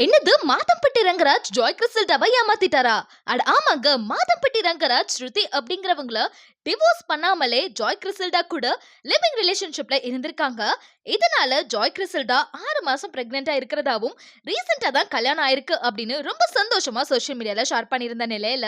என்னது? மாதம்பட்டி ரங்கராஜ் ஜாய் கிறிஸ்டல்டாவை ஏமாத்திட்டாரா அட ஆமாங்க மாதம்பட்டி ரங்கராஜ் ஸ்ருதி அப்படிங்கிறவங்கள டிவோர்ஸ் பண்ணாமலே ஜாய் கிறிஸ்டல்டா கூட லிவிங் ரிலேஷன்ஷிப்ல இருந்திருக்காங்க. இதனால ஜாய் கிறிஸ்டல்டா ஆறு மாசம் பிரெக்னெண்டா இருக்கிறதாவும் ரீசெண்டா தான் கல்யாணம் ஆயிருக்கு அப்படின்னு ரொம்ப சந்தோஷமா சோசியல் மீடியால ஷேர் பண்ணியிருந்த நிலையில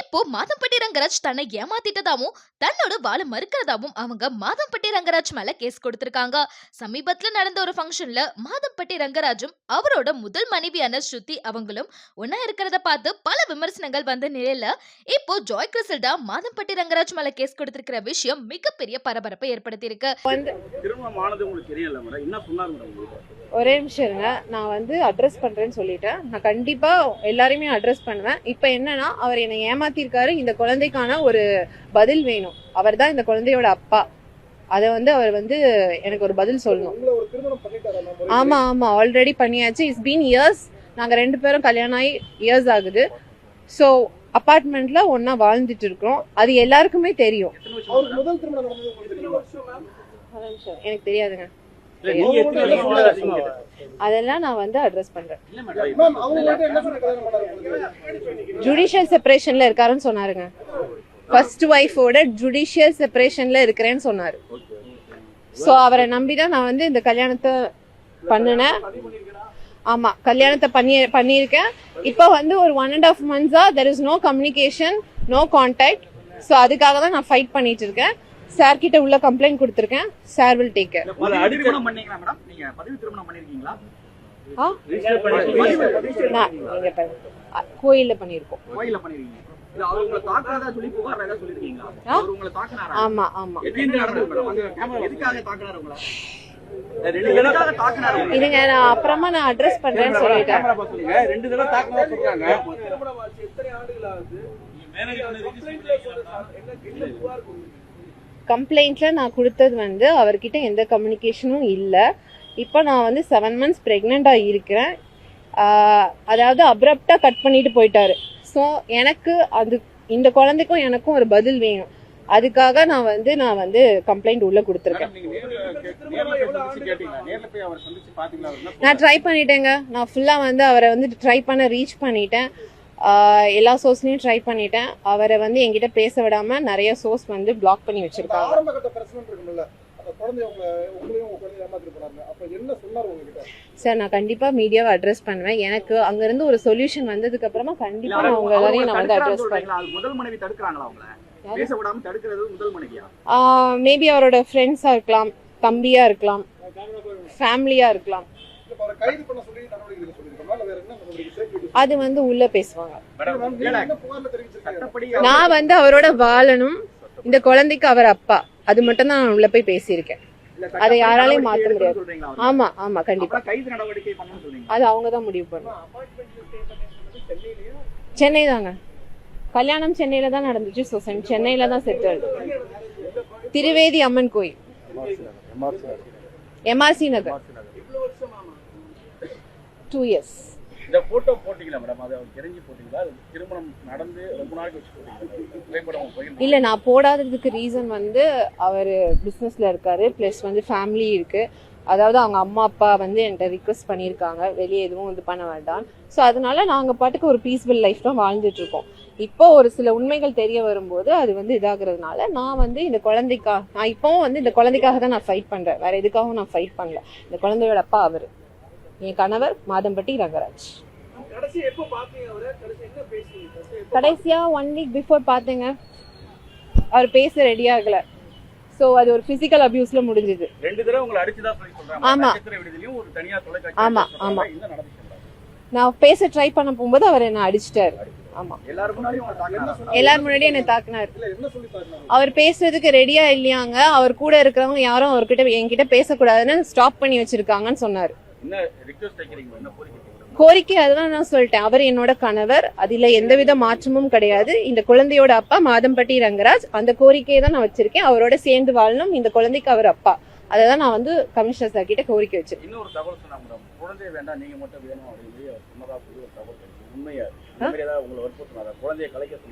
இப்போ மாதம்பட்டி ரங்கராஜ் தன்னை ஏமாத்திட்டதாவும் தன்னோட வாழ மறுக்கிறதாவும் அவங்க மாதம்பட்டி ரங்கராஜ் மேல கேஸ் கொடுத்திருக்காங்க. சமீபத்துல நடந்த ஒரு ஃபங்க்ஷன்ல மாதம்பட்டி ரங்கராஜும் அவரோட முதல் மனைவியான ஸ்ருதி அவங்களும் ஒன்னா இருக்கிறத பார்த்து பல விமர்சனங்கள் வந்த நிலையில இப்போ ஜாய் கிறிசல்டா மாதம்பட்டி ரங்கராஜ் மேல கேஸ் கொடுத்திருக்கிற விஷயம் மிகப்பெரிய பரபரப்பை ஏற்படுத்தியிருக்கு. ஒரே நிமிஷம் இருங்க. நான் வந்து அட்ரஸ் பண்றேன்னு சொல்லிட்டேன். நான் கண்டிப்பா எல்லாரையுமே அட்ரஸ் பண்ணுவேன். இப்போ என்னன்னா அவர் என்னை ஏமாத்திருக்காரு. இந்த குழந்தைக்கான ஒரு பதில் வேணும். அவர் தான் இந்த குழந்தையோட அப்பா. அதை வந்து அவர் வந்து எனக்கு ஒரு பதில் சொல்லணும். ஆமா ஆமா. ஆல்ரெடி பண்ணியாச்சு. இட்ஸ் பீன் இயர்ஸ் நாங்க ரெண்டு பேரும் கல்யாணம் ஆகி இயர்ஸ் ஆகுது. ஸோ அப்பார்ட்மெண்ட்ல ஒண்ணா வாழ்ந்துட்டு இருக்கோம் அது எல்லாருக்குமே தெரியும். எனக்கு தெரியாதுங்க? அதெல்லாம் நான் வந்து அட்ரஸ் பண்றேன். ஜுடிஷியல் செப்பரேஷன்ல இருக்காருன்னு சொன்னாருங்க. ஃபர்ஸ்ட் ஒய்ஃபோட ஜுடிஷியல் செப்பரேஷன்ல இருக்கிறேன்னு சொன்னாரு. சோ அவரை நம்பி தான் நான் வந்து இந்த கல்யாணத்தை பண்ணினேன். ஆமா கல்யாணத்தை பண்ணி பண்ணியிருக்கேன். இப்போ வந்து ஒரு one and half மந்த்ஸா there is no communication no contact so அதுக்காக தான் நான் ஃபைட் பண்ணிட்டு இருக்கேன். சார் கிட்ட உள்ள கம்ப்ளைண்ட் கொடுத்துருக்கேன். சார் வில் டேக் கேர் கோயில்ல பண்ணியிருக்கோம் கோயில்ல பண்ணிருக்கீங்க. ஆமா ஆமா. எதுக்காக தாக்குனாரு இதுங்க நான் அப்புறமா நான் அட்ரஸ் பண்றேன்னு சொல்லிட்டேன். ரெண்டு தடவை தாக்குனதா சொல்றாங்க. கம்ப்ளைண்ட்ல நான் கொடுத்தது வந்து அவர்கிட்ட எந்த கம்யூனிகேஷனும் இல்லை. இப்போ நான் வந்து செவன் மந்த்ஸ் ப்ரெக்னெண்டாக இருக்கிறேன். அதாவது அப்ரப்டா கட் பண்ணிட்டு போயிட்டாரு. ஸோ எனக்கு அது இந்த குழந்தைக்கும் எனக்கும் ஒரு பதில் வேணும். அதுக்காக நான் வந்து நான் வந்து கம்ப்ளைண்ட் உள்ள கொடுத்துருக்கேன். மேடம், நீங்க நேர்ல கே- நேர்ல போய் சந்திச்சு கேட்டீங்களா? நேர்ல போய் அவரை சந்திச்சு பாத்தீங்களா? அவர் என்ன நான் ட்ரை பண்ணிட்டேங்க. நான் ஃபுல்லாக வந்து அவரை வந்து ட்ரை பண்ண ரீச் பண்ணிட்டேன். எல்லா சோர்ஸ்லையும் ட்ரை பண்ணிட்டேன். அவரை வந்து என்கிட்ட பேச விடாம நிறைய சோர்ஸ் வந்து பிளாக் பண்ணி வச்சிருக்காங்க. சார் நான் கண்டிப்பா மீடியாவை அட்ரஸ் பண்ணுவேன். எனக்கு அங்க இருந்து ஒரு சொல்யூஷன் வந்ததுக்கு அப்புறமா கண்டிப்பா நான் உங்க எல்லாரையும் நான் வந்து அட்ரஸ் பண்ணுவேன் முதல் மனைவி தடுக்கிறாங்களா அவங்கள யாரு? பேச விடாம தடுக்கிறது முதல் மனைவியா? மேபி அவரோட ஃப்ரெண்ட்ஸா இருக்கலாம் தம்பியா இருக்கலாம் ஃபேமிலியா இருக்கலாம். இப்ப அவரை கைது பண்ண சொல்லி நடவடிக்கை சொல்லிருக்கோமா இல்ல வேற என்ன நடவடிக்கை சேஃப்டி அது வந்து உள்ள பேசுவாங்க. நான் வந்து அவரோட வாழணும் இந்த குழந்தைக்கு அவர் அப்பா. அது மட்டும் தான் நான் உள்ள போய் பேசியிருக்கேன். அதை யாராலையும் மாத்த முடியாது. ஆமா ஆமா கண்டிப்பா. அது அவங்க தான் முடிவு பண்ணும். சென்னை தாங்க கல்யாணம் சென்னையில தான் நடந்துச்சு ஸோ சென்னையில தான் செட்டில் திருவேதி அம்மன் கோயில். எம்ஆர்சி நகர். டூ இயர்ஸ் இந்த போட்டோ போட்டீங்களா மேடம் அது அவர் தெரிஞ்சு போட்டீங்களா? திருமணம் நடந்து ரொம்ப நாளைக்கு வச்சு இல்ல நான் போடாததுக்கு ரீசன் வந்து அவர் பிஸ்னஸ்ல இருக்காரு ப்ளஸ் வந்து ஃபேமிலி இருக்கு. அதாவது அவங்க அம்மா அப்பா வந்து என்கிட்ட ரிக்வெஸ்ட் பண்ணியிருக்காங்க. வெளியே எதுவும் இது பண்ண வேண்டாம் ஸோ அதனால நாங்க பாட்டுக்கு ஒரு பீஸ்ஃபுல் லைஃப் தான் வாழ்ந்துட்டு இருக்கோம். இப்போ ஒரு சில உண்மைகள் தெரிய வரும்போது அது வந்து இதாகிறதுனால நான் வந்து இந்த குழந்தைக்காக நான் இப்போவும் வந்து இந்த குழந்தைக்காக தான் நான் ஃபைட் பண்றேன். வேற எதுக்காகவும் நான் ஃபைட் பண்ணல. இந்த குழந்தையோட அப்பா அவர். என் கணவர் மாதம்பட்டி ரங்கராஜ். கடைசியா ஒன் வீக் பிஃபோர் பார்த்தேங்க அவர் பேச ரெடி ஆகல. ஸோ அது ஒரு பிசிக்கல் அபியூஸ்ல முடிஞ்சது. ஆமா. ஆமா. ஆமா. நான் பேச ட்ரை பண்ண போகும்போது அவர் என்ன அடிச்சிட்டாரு. ஆமா. எல்லாரும் முன்னாடியும் என்ன தாக்குனாரு. இல்ல என்ன சொல்லி தாக்குனாங்க அவர் பேசுறதுக்கு ரெடியா இல்லையாங்க. அவர் கூட இருக்கிறவங்க யாரும் அவர்கிட்ட என்கிட்ட பேசக்கூடாதுன்னு ஸ்டாப் பண்ணி வச்சிருக்காங்கன்னு சொன்னாரு. கோரிக்கை அதுதான் நான் சொல்லிட்டேன். அவர் என்னோட கணவர். அதுல எந்தவித மாற்றமும் கிடையாது. இந்த குழந்தையோட அப்பா மாதம்பட்டி ரங்கராஜ். அந்த கோரிக்கையை தான் நான் வச்சிருக்கேன். அவரோட சேர்ந்து வாழணும். இந்த குழந்தைக்கு அவர் அப்பா. அதை தான் நான் வந்து கமிஷனர் சார் கிட்ட கோரிக்கை வச்சிருக்கேன். இன்னொரு உண்மையா உங்களை வற்புறுத்தினாரா குழந்தைய கலைக்க